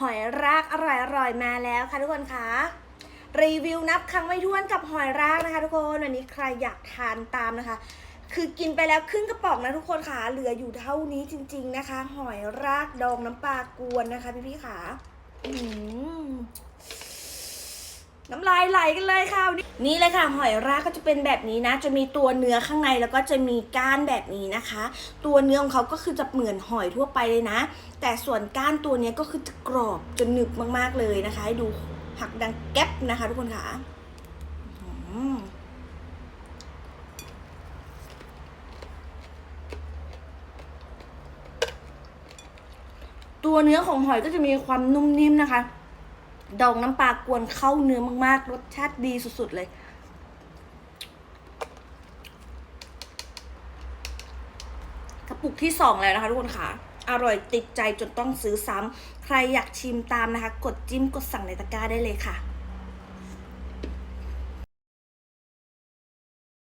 หอยรากอร่อยอร่อยมาแล้วค่ะทุกคนคะรีวิวนับครั้งไม่ถ้วนกับหอยรากนะคะทุกคนวันนี้ใครอยากทานตามนะคะ คือกินไปแล้วครึ่งกระป๋องนะทุกคนค่ะเหลืออยู่เท่านี้จริง ๆนะคะ หอยรากดองน้ำปลากวนนะคะพี่ๆค่ะอืม น้ำลายไหลกันเลยค่ะวันนี้นี่เลยค่ะหอยรากก็จะเป็นแบบนี้นะ จะมีตัวเนื้อข้างในแล้วก็จะมีก้านแบบนี้นะคะ ตัวเนื้อของเขาก็คือจะเหมือนหอยทั่วไปเลยนะ แต่ส่วนก้านตัวนี้ก็คือจะกรอบจนหนึบมากๆเลยนะคะ ให้ดูหักดังแก๊บนะคะ ทุกคนค่ะตัวเนื้อของหอยก็จะมีความนุ่มนิ่มนะคะ ดองน้ำปลากวนเข้าเนื้อมากๆ รสชาติดีสุดๆเลย กระปุกที่สองแล้วนะคะทุกคนค่ะ อร่อยติดใจจนต้องซื้อซ้ำใครอยากชิมตามนะคะ กดจิ้มกดสั่งในตะกร้าได้เลยค่ะ